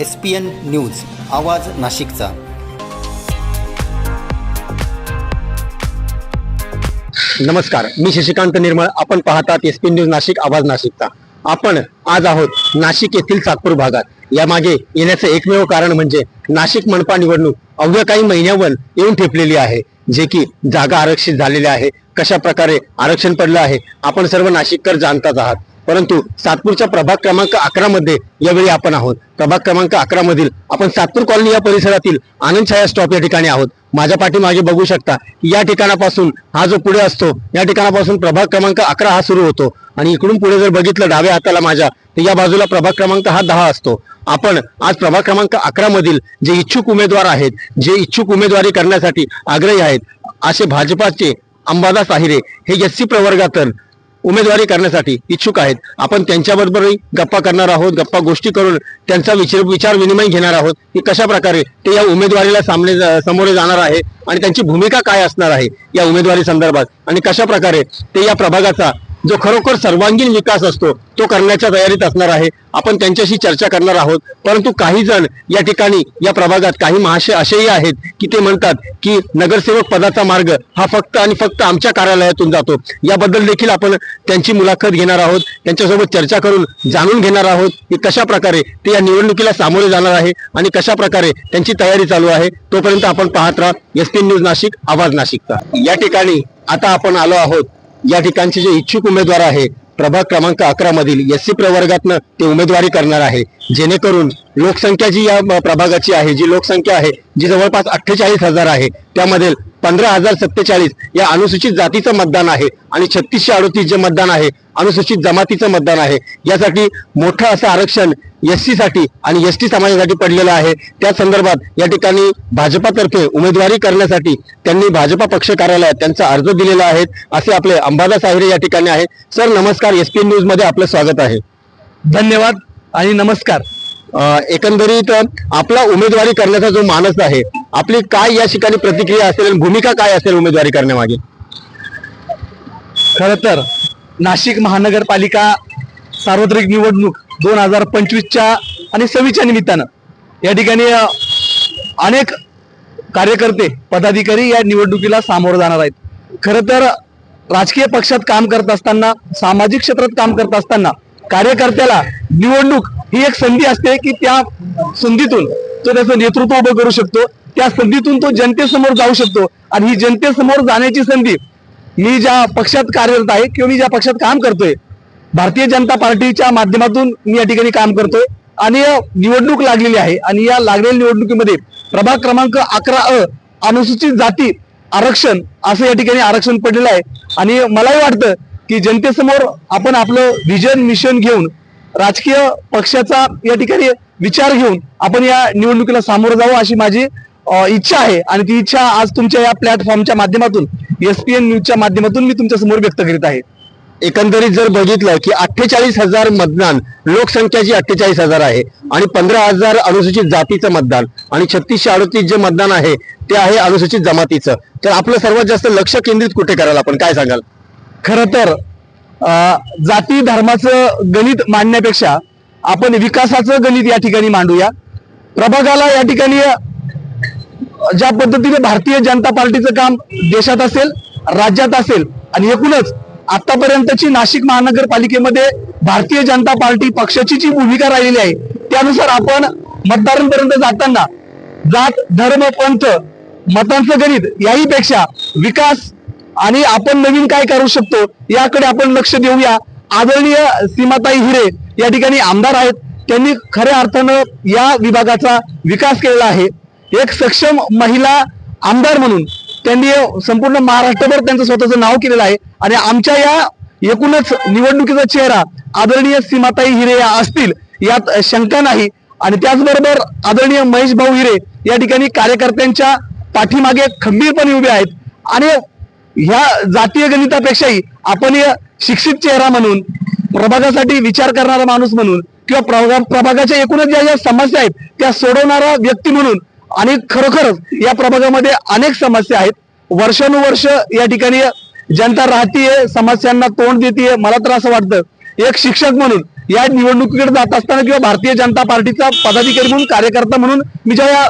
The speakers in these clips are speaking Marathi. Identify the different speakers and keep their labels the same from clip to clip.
Speaker 1: एस पी एन न्यूज आवाज नाशिकचा.
Speaker 2: नमस्कार मी शशिकांत निर्मळ. आपण पाहतात एस पी न्यूज नाशिक आवाज नाशिकचा. आपण आज आहोत नाशिक येथील सातपूर भागात. यामागे येण्याचं एकमेव कारण म्हणजे नाशिक मनपा निवडणूक अवघ्या काही महिन्यावर येऊन ठेपलेली आहे. जे की जागा आरक्षित झालेल्या आहे. कशा प्रकारे आरक्षण पडलं आहे आपण सर्व नाशिककर जाणताच आहात. परंतु सातपूरच्या प्रभाग क्रमांक अकरा मध्ये यावेळी आपण आहोत. प्रभाग क्रमांक अकरा मधील आपण सातपूर कॉलनी या परिसरातील आनंद छाया स्टॉप या ठिकाणी आहोत. माझ्या पाठीमागे बघू शकता की या ठिकाणापासून हा जो पुढे असतो या ठिकाणापासून प्रभाग क्रमांक अकरा हा सुरू होतो. आणि इकडून पुढे जर बघितलं डाव्या हाताला माझ्या तर या बाजूला प्रभाग क्रमांक हा दहा असतो. आपण आज प्रभाग क्रमांक अकरा मधील जे इच्छुक उमेदवार आहेत जे इच्छुक उमेदवारी करण्यासाठी आग्रही आहेत असे भाजपाचे अंबादास आहिरे हे एस सी प्रवर्गातून उमेदवारी करण्यासाठी इच्छुक आहेत. आपण त्यांच्याबरोबरही गप्पा करणार आहोत गप्पा गोष्टी करून त्यांचा विचार विचार विनिमय घेणार आहोत की कशा प्रकारे ते या उमेदवारीला सामने सामोरे जाणार आहे आणि त्यांची भूमिका काय असणार आहे या उमेदवारी संदर्भात आणि कशा प्रकारे ते या प्रभागाचा जो खरोखर सर्वांगीण विकास असतो तो करण्याच्या तयारीत असणार आहे. आपण त्यांच्याशी चर्चा करणार आहोत. परंतु काही जण या ठिकाणी या प्रभागात काही महाशय असेही आहेत की ते म्हणतात की नगरसेवक पदाचा मार्ग हा फक्त आणि फक्त आमच्या कार्यालयातून जातो. याबद्दल देखील आपण त्यांची मुलाखत घेणार आहोत. त्यांच्यासोबत चर्चा करून जाणून घेणार आहोत की कशा प्रकारे ते या निवडणुकीला सामोरे जाणार आहे आणि कशा प्रकारे त्यांची तयारी चालू आहे. तोपर्यंत आपण पाहत राहा. एस न्यूज नाशिक आवाज नाशिकचा. या ठिकाणी आता आपण आलो आहोत. या ठिकाणचे जे इच्छुक उमेदवार आहे प्रभाग क्रमांक अकरा मधील एस सी प्रवर्गातनं ते उमेदवारी करणार आहे. जेणेकरून लोकसंख्या जी या प्रभागाची आहे जी लोकसंख्या आहे जी जवळपास अठ्ठेचाळीस हजार आहे त्यामध्ये पंधरा हजार सत्तेचाळीस या अनुसूचित जातीचं मतदान आहे आणि छत्तीसशे अडोतीस जे मतदान आहे अनुसूचित जमातीचं मतदान आहे. यासाठी मोठं असं आरक्षण एस सी साठी आणि एस टी समाजासाठी पडलेलं आहे. त्या संदर्भात या ठिकाणी भाजपातर्फे उमेदवारी करण्यासाठी त्यांनी भाजपा पक्ष कार्यालयात त्यांचा अर्ज दिलेला आहे. असे आपले अंबादास आहिरे या ठिकाणी आहे सर नमस्कार. एस पी न्यूजमध्ये आपलं स्वागत आहे.
Speaker 3: धन्यवाद आणि नमस्कार.
Speaker 2: एकंदरीत आपला उमेदवारी करण्याचा जो मानस आहे आपली काय या ठिकाणी प्रतिक्रिया असेल आणि भूमिका काय असेल उमेदवारी करण्यामागे?
Speaker 3: खर तर नाशिक महानगरपालिका सार्वत्रिक निवडणूक दोन हजार पंचवीसच्या आणि सव्वीसच्या निमित्तानं. या ठिकाणी अनेक कार्यकर्ते पदाधिकारी या निवडणुकीला सामोरं जाणार आहेत. खर तर राजकीय पक्षात काम करत असताना सामाजिक क्षेत्रात काम करत असताना कार्यकर्त्याला निवडणूक ही एक संधी असते की त्या संधीतून तो त्याचं नेतृत्व उभं करू शकतो. त्या संधीतून तो जनतेसमोर जाऊ शकतो. आणि ही जनतेसमोर जाण्याची संधी मी ज्या पक्षात कार्यरत आहे किंवा मी ज्या पक्षात काम करतोय भारतीय जनता पार्टीच्या माध्यमातून मी या ठिकाणी काम करतोय. आणि निवडणूक लागलेली आहे आणि या लागलेल्या निवडणुकीमध्ये प्रभाग क्रमांक अकरा अ अनुसूचित जाती आरक्षण असं या ठिकाणी आरक्षण पडलेलं आहे. आणि मलाही वाटतं की जनतेसमोर आपण आपलं विजन मिशन घेऊन राजकीय पक्षाचा या ठिकाणी विचार घेऊन आपण या निवडणुकीला सामोरं जावं अशी माझी इच्छा आहे आणि ती इच्छा आज तुमच्या या प्लॅटफॉर्मच्या माध्यमातून एसपीएन न्यूजच्या माध्यमातून मी तुमच्यासमोर व्यक्त करीत आहे.
Speaker 2: एकंदरीत जर बघितलं की अठ्ठेचाळीस हजार मतदान लोकसंख्या जी अठ्ठेचाळीस हजार आहे आणि पंधरा हजार अनुसूचित जातीचं मतदान आणि छत्तीसशे अडतीस जे मतदान आहे ते आहे अनुसूचित जमातीचं. तर आपलं सर्वात जास्त लक्ष केंद्रित कुठे करायला आपण? काय सांगाल?
Speaker 3: खर तर जाती धर्माचं गणित मांडण्यापेक्षा आपण विकासाचं गणित या ठिकाणी मांडूया. प्रभागाला या ठिकाणी ज्या पद्धतीने भारतीय जनता पार्टीचं काम देशात असेल राज्यात असेल आणि एकूणच आतापर्यंतची नाशिक महानगरपालिकेमध्ये भारतीय जनता पार्टी पक्षाची जी भूमिका राहिलेली आहे त्यानुसार आपण मतदारांपर्यंत जाताना जात धर्म पंथ मतांचं गणित याही पेक्षा विकास आणि आपण नवीन काय करू शकतो याकडे आपण लक्ष देऊया. आदरणीय सीमाताई हिरे या ठिकाणी आमदार आहेत. त्यांनी खऱ्या अर्थानं या विभागाचा विकास केलेला आहे. एक सक्षम महिला आमदार म्हणून त्यांनी संपूर्ण महाराष्ट्रभर त्यांचं स्वतःचं नाव केलेलं आहे. आणि आमच्या या एकूणच निवडणुकीचा चेहरा आदरणीय सीमाताई हिरे या असतील यात शंका नाही. आणि त्याचबरोबर आदरणीय महेश भाऊ हिरे या ठिकाणी कार्यकर्त्यांच्या पाठीमागे खंबीरपणे उभे आहेत. आणि ह्या जातीय गणितापेक्षाही आपण शिक्षित चेहरा म्हणून प्रभागासाठी विचार करणारा माणूस म्हणून किंवा प्रभागाच्या एकूणच ज्या ज्या समस्या आहेत त्या सोडवणारा व्यक्ती म्हणून आणि खरोखरच या प्रभागामध्ये अनेक समस्या आहेत. वर्षानुवर्ष या ठिकाणी जनता राहतीये समस्यांना तोंड देते मला तर असं वाटतं एक शिक्षक म्हणून या निवडणुकीकडे जात असताना किंवा भारतीय जनता पार्टीचा पदाधिकारी म्हणून कार्यकर्ता म्हणून मी ज्या या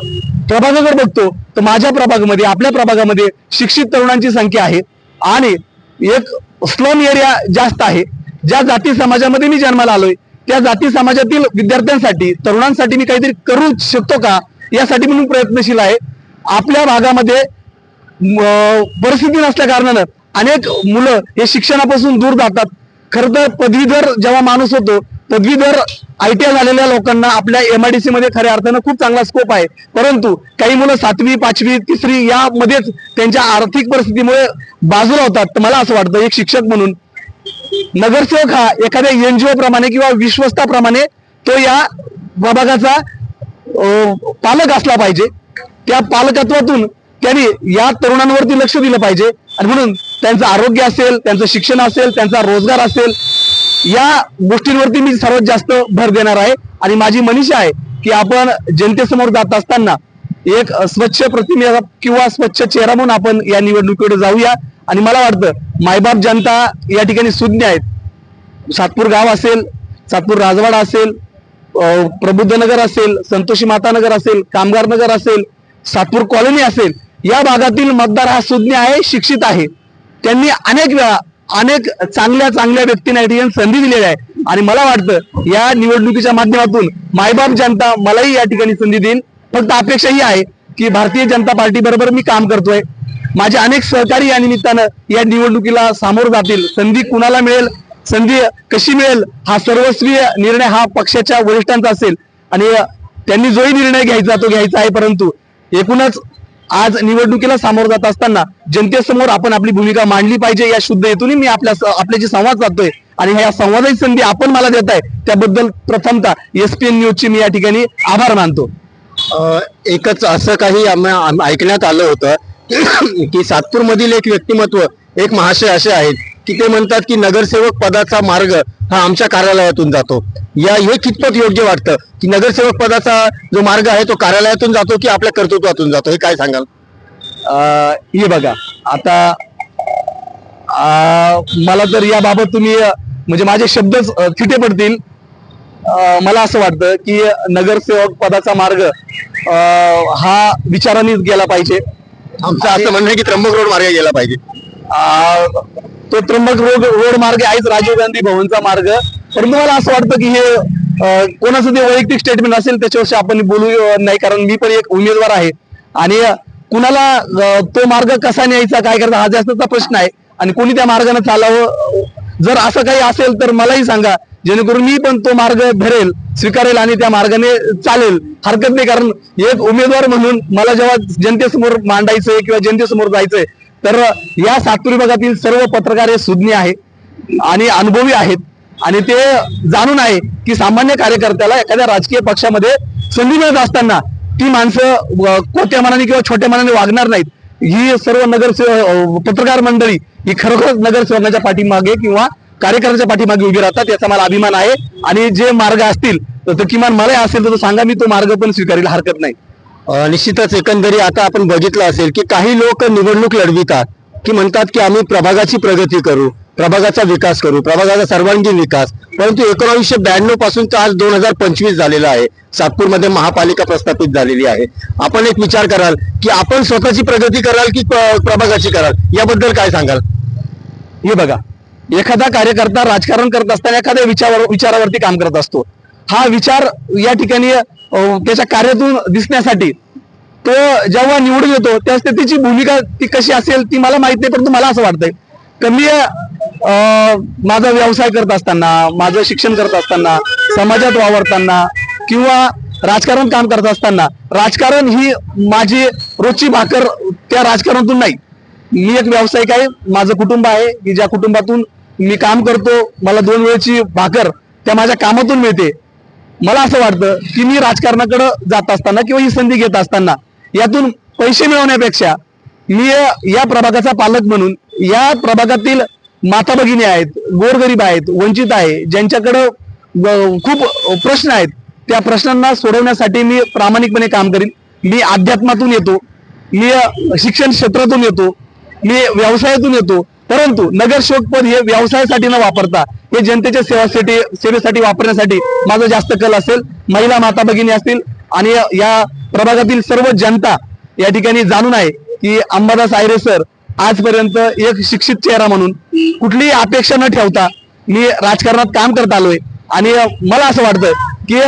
Speaker 3: प्रभागाकडे बघतो तर माझ्या प्रभागामध्ये आपल्या प्रभागामध्ये शिक्षित तरुणांची संख्या आहे. आणि एक स्लम एरिया जास्त आहे. ज्या जाती समाजामध्ये मी जन्माला आलोय त्या जाती समाजातील विद्यार्थ्यांसाठी तरुणांसाठी मी काहीतरी करू शकतो का? यासाठी म्हणून प्रयत्नशील आहे. आपल्या भागामध्ये परिस्थिती नसल्या कारणानं अनेक मुलं हे शिक्षणापासून दूर जातात. खरं तर पदवीधर जेव्हा माणूस होतो पदवीधर आय टी आय झालेल्या लोकांना आपल्या एमआयडीसी मध्ये खऱ्या अर्थानं खूप चांगला स्कोप आहे. परंतु काही मुलं सातवी पाचवी तिसरी यामध्येच त्यांच्या आर्थिक परिस्थितीमुळे बाजूला होतात. तर मला असं वाटतं एक शिक्षक म्हणून नगरसेवक हा एखाद्या एनजीओ प्रमाणे किंवा विश्वस्ताप्रमाणे तो या प्रभागाचा पालक असला पाहिजे. त्या पालकत्वातून त्यांनी या तरुणांवरती लक्ष दिलं पाहिजे. आणि म्हणून त्यांचं आरोग्य असेल त्यांचं शिक्षण असेल त्यांचा रोजगार असेल या गोष्टींवरती मी सर्वात जास्त भर देणार आहे. आणि माझी मनीषा आहे की आपण जनतेसमोर जात असताना एक स्वच्छ प्रतिमे किंवा स्वच्छ चेहरा म्हणून आपण या निवडणुकीकडे जाऊया. आणि मला वाटतं मायबाप जनता या ठिकाणी सुज्ञ आहेत. सातपूर गाव असेल सातपूर राजवाडा असेल प्रबुद्धनगर असेल संतोषी माता नगर असेल कामगार नगर असेल सातपूर कॉलनी असेल या भागातील मतदार हा सुज्ञ आहे शिक्षित आहे. त्यांनी अनेक वेळा अनेक चांगल्या चांगल्या व्यक्तींना या ठिकाणी संधी दिलेली आहे. आणि मला वाटतं या निवडणुकीच्या माध्यमातून मायबाप जनता मलाही या ठिकाणी संधी देईल फक्त अपेक्षा ही आहे की भारतीय जनता पार्टी बरोबर मी काम करतोय. माझे अनेक सहकारी या निमित्तानं या निवडणुकीला सामोर जातील. संधी कुणाला मिळेल? संधी कशी मिळेल हा सर्वस्वीय निर्णय हा पक्षाच्या वरिष्ठांचा असेल. आणि त्यांनी जोही निर्णय घ्यायचा तो घ्यायचा आहे परंतु एकूणच आज निवडणुकीला सामोरं जात असताना जनतेसमोर आपण आपली भूमिका मांडली पाहिजे या शुद्ध हेतून मी आपल्या आपल्याशी संवाद साधतोय आणि ह्या संवादाची संधी आपण मला देत आहे त्याबद्दल प्रथमतः एसपीएन न्यूजची मी या ठिकाणी आभार मानतो.
Speaker 2: एकच असं काही ऐकण्यात आलं होतं की सातपूर मधील एक व्यक्तिमत्व एक महाशय असे आहेत की ते म्हणतात की नगरसेवक पदाचा मार्ग हा आमच्या कार्यालयातून जातो. या हे कितपत योग्य वाटतं? की नगरसेवक पदाचा जो मार्ग आहे तो कार्यालयातून जातो की आपल्या कर्तृत्वातून जातो? हे काय सांगाल?
Speaker 3: अं, हे बघा आता मला तर याबाबत तुम्ही म्हणजे माझे शब्दच फिटे पडतील. मला असं वाटतं की नगरसेवक पदाचा मार्ग हा विचारानेच गेला पाहिजे.
Speaker 2: आमचं असं म्हणणं आहे की त्र्यंबक रोड मार्ग गेला पाहिजे.
Speaker 3: अं, तो त्र्यंबक रोड रोड मार्ग आहेच राजीव गांधी भवनचा मार्ग. परंतु मला असं वाटतं की हे कोणाचं ते वैयक्तिक स्टेटमेंट असेल त्याच्यावरशी आपण बोलू नाही कारण मी पण एक उमेदवार आहे. आणि कुणाला तो मार्ग कसा न्यायचा काय करायचा हा जास्तचा प्रश्न आहे. आणि कोणी त्या मार्गाने चालावं जर असं काही असेल तर मलाही सांगा. जेणेकरून मी पण तो मार्ग धरेल स्वीकारेल आणि त्या मार्गाने चालेल. हरकत नाही कारण एक उमेदवार म्हणून मला जेव्हा जनतेसमोर मांडायचंय किंवा जनतेसमोर जायचंय तर या सातपुरी भागातील सर्व पत्रकार हे सुज्ञ आहेत आणि अनुभवी आहेत. आणि ते जाणून आहे की सामान्य कार्यकर्त्याला एखाद्या राजकीय पक्षामध्ये संधी मिळत असताना ती माणसं कोट्या मनाने किंवा छोट्या मनाने वागणार नाहीत. ही सर्व नगरसेवक पत्रकार मंडळी ही खरोखर नगरसेवकांच्या पाठीमागे किंवा कार्यकर्त्याच्या पाठीमागे उभी राहतात याचा मला अभिमान आहे. आणि जे मार्ग असतील तर तो किमान मला असेल तर तो सांगा मी तो मार्ग पण स्वीकारायला हरकत नाही.
Speaker 2: निश्चितच एकंदरी आता आपण बघितलं असेल की काही लोक निवडणूक लढवितात की म्हणतात की आम्ही प्रभागाची प्रगती करू प्रभागाचा विकास करू प्रभागाचा सर्वांगीण विकास. परंतु एकोणावीसशे ब्याण्णवपासून तर आज दोन हजार पंचवीस झालेला आहे. सातपूरमध्ये महापालिका प्रस्थापित झालेली आहे. आपण एक विचार कराल की आपण स्वतःची प्रगती कराल की प्रभागाची कराल? याबद्दल काय सांगाल?
Speaker 3: हे बघा एखादा कार्यकर्ता राजकारण करत असताना एखाद्या विचार विचारावरती काम करत असतो. हा विचार या ठिकाणी त्याच्या कार्यातून दिसण्यासाठी. तो जेव्हा निवडून येतो त्यावेळेस त्याची भूमिका ती कशी असेल ती मला माहीत नाही परंतु मला असं वाटतंय. कमी माझा व्यवसाय करत असताना माझं शिक्षण करत असताना समाजात वावरताना किंवा राजकारण काम करत असताना राजकारण ही माझी रोजची भाकर त्या राजकारणातून नाही. मी एक व्यावसायिक आहे माझं कुटुंब आहे की ज्या कुटुंबातून मी काम करतो मला दोन वेळची भाकर त्या माझ्या कामातून मिळते. मला असं वाटतं की मी राजकारणाकडे जात असताना किंवा ही संधी घेत असताना यातून पैसे मिळवण्यापेक्षा मी या प्रभागाचा पालक म्हणून या प्रभागातील माता भगिनी आहेत गोरगरीब आहेत वंचित आहे ज्यांच्याकडं खूप प्रश्न आहेत त्या प्रश्नांना सोडवण्यासाठी मी प्रामाणिकपणे काम करीन. मी अध्यात्मातून येतो मी शिक्षण क्षेत्रातून येतो मी व्यवसायातून येतो परंतु नगरसेवक पद हे व्यवसायासाठी न वापरता हे जनतेच्या सेवासाठी सेवेसाठी वापरण्यासाठी माझं जास्त कल असेल. महिला माता भगिनी असतील आणि या प्रभागातील सर्व जनता या ठिकाणी जाणून आहे की अंबादास आयरे सर आजपर्यंत एक शिक्षित चेहरा म्हणून कुठलीही अपेक्षा न ठेवता मी राजकारणात काम करत आलोय. आणि मला असं वाटतं की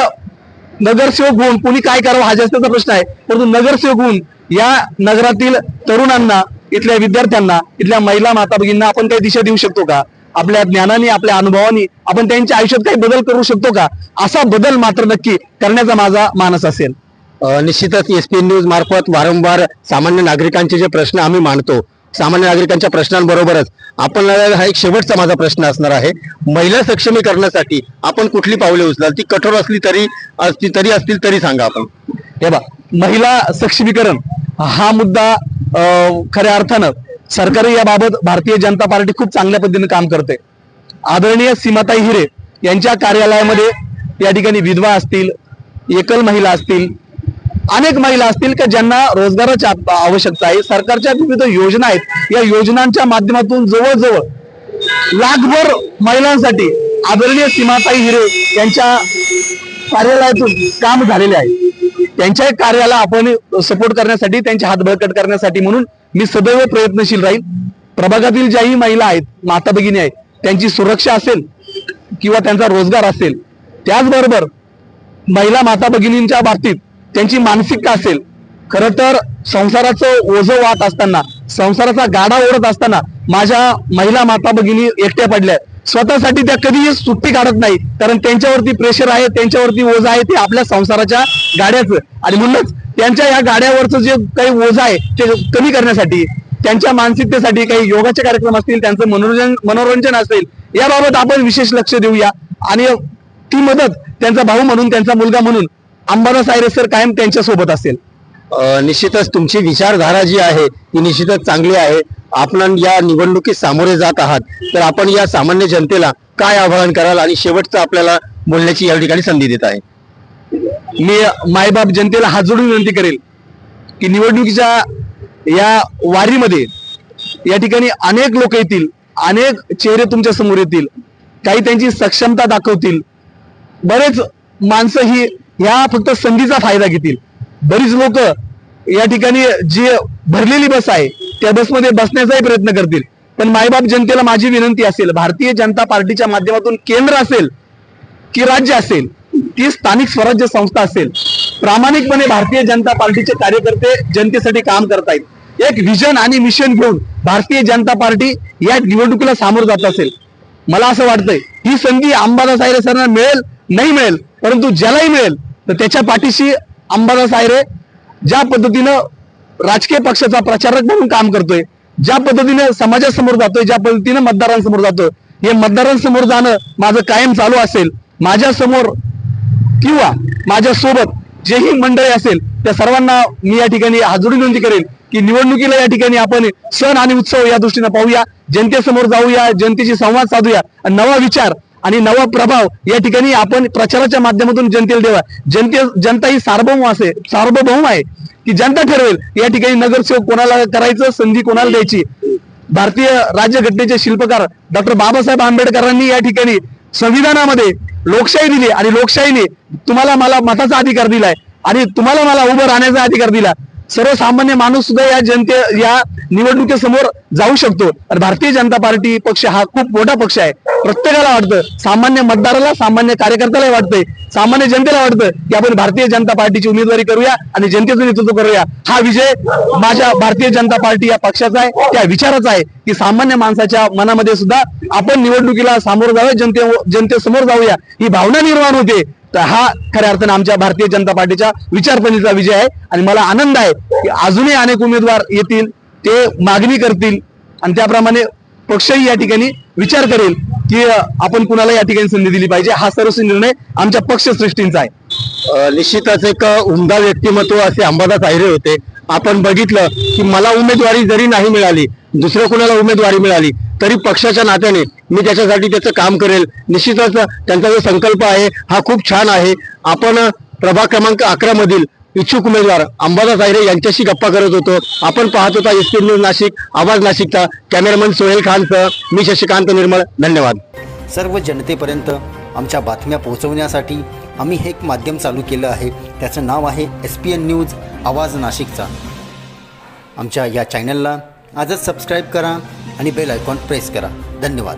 Speaker 3: नगरसेवक होऊन कोणी काय करावं हा जास्तचा प्रश्न आहे. परंतु नगरसेवक होऊन या नगरातील तरुणांना इथल्या विद्यार्थ्यांना इथल्या महिला माता भगिनींना आपण काही दिशा देऊ शकतो का? आपल्या ज्ञानाने आपल्या अनुभवानी आपण त्यांच्या आयुष्यात काही बदल करू शकतो का? असा बदल मात्र नक्की करण्याचा माझा मानस असेल.
Speaker 2: निश्चितच एस पी न्यूज मार्फत वारंवार सामान्य नागरिकांचे जे प्रश्न आम्ही मांडतो सामान्य नागरिकांच्या प्रश्नांबरोबरच आपण हा एक शेवटचा माझा प्रश्न असणार आहे. महिला सक्षमीकरणासाठी आपण कुठली पावले उचलाल? ती कठोर असली तरी असली तरी असतील तरी सांगा आपण.
Speaker 3: हे बा महिला सक्षमीकरण हा मुद्दा खऱ्या अर्थानं सरकार याबाबत भारतीय जनता पार्टी खूप चांगल्या पद्धतीने काम करते. आदरणीय सीमाताई हिरे यांच्या कार्यालयामध्ये या ठिकाणी विधवा असतील एकल महिला असतील अनेक महिला असतील की ज्यांना रोजगाराची आवश्यकता आहे सरकारच्या विविध योजना आहेत. या योजनांच्या माध्यमातून जवळजवळ लाखभर महिलांसाठी आदरणीय सीमाताई हिरे यांच्या कार्यालयातून काम झालेले आहे. त्यांच्या कार्याला आपण सपोर्ट करण्यासाठी त्यांचे हात बळकट करण्यासाठी म्हणून मी सदैव प्रयत्नशील राहील. प्रभागातील ज्याही महिला आहेत माता भगिनी आहेत त्यांची सुरक्षा असेल किंवा त्यांचा रोजगार असेल त्याचबरोबर महिला माता भगिनींच्या बाबतीत त्यांची मानसिकता असेल. खर तर संसाराचं ओझं वाहत असताना संसाराचा गाडा ओढत असताना माझ्या महिला माता भगिनी एकट्या पडल्या स्वतःसाठी त्या कधीही सुट्टी काढत नाही. कारण त्यांच्यावरती प्रेशर आहे त्यांच्यावरती ओझं आहे ते आपल्या संसाराच्या गाड्याचं. आणि म्हणूनच त्यांच्या या गाड्यावरचं जे काही ओझं आहे ते कमी करण्यासाठी त्यांच्या मानसिकतेसाठी काही योगाचे कार्यक्रम असतील त्यांचं मनोरंजन मनोरंजन असेल याबाबत आपण विशेष लक्ष देऊया. आणि ती मदत त्यांचा भाऊ म्हणून त्यांचा मुलगा म्हणून अंबादास आयरे सर कायम त्यांच्यासोबत असेल.
Speaker 2: निश्चितच तुमची विचारधारा जी आहे ती निश्चितच चांगली आहे. आपण या निवडणुकीत सामोरे जात आहात. तर आपण या सामान्य जनतेला काय आवाहन कराल आणि शेवटचं आपल्याला बोलण्याची या ठिकाणी संधी देत आहे?
Speaker 3: मी मायबाप जनतेला हात जोडून विनंती करेल की निवडणुकीच्या या वारीमध्ये या ठिकाणी अनेक लोक येतील अनेक चेहरे तुमच्यासमोर येतील काही त्यांची सक्षमता दाखवतील. बरेच माणसं ही ह्या फक्त संधीचा फायदा घेतील. बरीच लोक या ठिकाणी जी भरलेली बस आहे त्या बसमध्ये बसण्याचाही प्रयत्न करतील. पण मायबाप जनतेला माझी विनंती असेल भारतीय जनता पार्टीच्या माध्यमातून केंद्र असेल की राज्य असेल ती स्थानिक स्वराज्य संस्था असेल प्रामाणिकपणे भारतीय जनता पार्टीचे कार्यकर्ते जनतेसाठी काम करतायत. एक विजन आणि मिशन घेऊन भारतीय जनता पार्टी या निवडणुकीला सामोरं जात असेल. मला असं वाटतंय ही संधी अंबादास आयरे सरांना मिळेल नाही मिळेल परंतु ज्यालाही मिळेल तर त्याच्या पाठीशी अंबादास आयरे ज्या पद्धतीनं राजकीय पक्षाचा प्रचारक म्हणून काम करतोय ज्या पद्धतीने समाजासमोर जातोय ज्या पद्धतीने मतदारांसमोर जातोय हे मतदारांसमोर जाणं माझं कायम चालू असेल माझ्यासमोर किंवा माझ्या सोबत जेही मंडळी असेल त्या सर्वांना मी या ठिकाणी हाजरी विनंती करेल की निवडणुकीला या ठिकाणी आपण सण आणि उत्सव या दृष्टीने पाहूया जनतेसमोर जाऊया जनतेशी संवाद साधूया. आणि नवा विचार आणि नवा प्रभाव या ठिकाणी आपण प्रचाराच्या माध्यमातून जनतेला देवा जनते जनता ही सार्वभौम असे सार्वभौम आहे की जनता ठरवेल या ठिकाणी नगरसेवक कोणाला करायचं संधी कोणाला द्यायची. भारतीय राज्यघटनेचे शिल्पकार डॉक्टर बाबासाहेब आंबेडकरांनी या ठिकाणी संविधानामध्ये लोकशाही दिली आणि लोकशाहीने तुम्हाला मला मताचा अधिकार दिलाय आणि तुम्हाला मला उभं राहण्याचा अधिकार दिला. सर्वसामान्य माणूस सुद्धा या जनते या निवडणुकीसमोर जाऊ शकतो. आणि भारतीय जनता पार्टी पक्ष हा खूप मोठा पक्ष आहे. प्रत्येकाला वाटतं सामान्य मतदाराला सामान्य कार्यकर्त्याला वाटतंय सामान्य जनतेला वाटतं की आपण भारतीय जनता पार्टीची उमेदवारी करूया आणि जनतेचं नेतृत्व करूया. हा विजय माझ्या भारतीय जनता पार्टी या पक्षाचा आहे त्या विचाराचा आहे की सामान्य माणसाच्या मनामध्ये सुद्धा आपण निवडणुकीला सामोरं जाऊया जनते जनतेसमोर जाऊया. ही भावना निर्माण होते. तर हा खऱ्या अर्थानं आमच्या भारतीय जनता पार्टीच्या विचारपणीचा विजय आहे. आणि मला आनंद आहे की अजूनही अनेक उमेदवार येतील. ते मागणी करतील आणि त्याप्रमाणे पक्षही या ठिकाणी विचार करेल की आपण कुणाला या ठिकाणी संधी दिली पाहिजे? हा सर्वस्वी निर्णय आमच्या पक्षसृष्टींचा आहे.
Speaker 2: निश्चितच एक उमदा व्यक्तिमत्व असे अंबादास आहिरे होते. आपण बघितलं की मला उमेदवारी जरी नाही मिळाली दुसऱ्या कुणाला उमेदवारी मिळाली तरी पक्षाच्या नात्याने मी त्याच्यासाठी त्याचं काम करेल. निश्चितच त्यांचा जो संकल्प आहे हा खूप छान आहे. आपण प्रभाग क्रमांक अकरा मधील इच्छुक उमेदवार अंबादास आहिरे यांच्याशी गप्पा करत होतो. आपण पाहत होता एस पी न्यूज नाशिक आवाज नाशिकचा. कॅमेरामन सोहेल खानचं. मी शशिकांत निर्मळ. धन्यवाद.
Speaker 1: सर्व जनतेपर्यंत आमच्या बातम्या पोहोचवण्यासाठी आम्ही हे एक माध्यम चालू केलं आहे. त्याचं नाव आहे एस पी एन न्यूज आवाज नाशिकचा. आमच्या या चॅनलला आजच सबस्क्राईब करा आणि बेल आयकॉन प्रेस करा. धन्यवाद.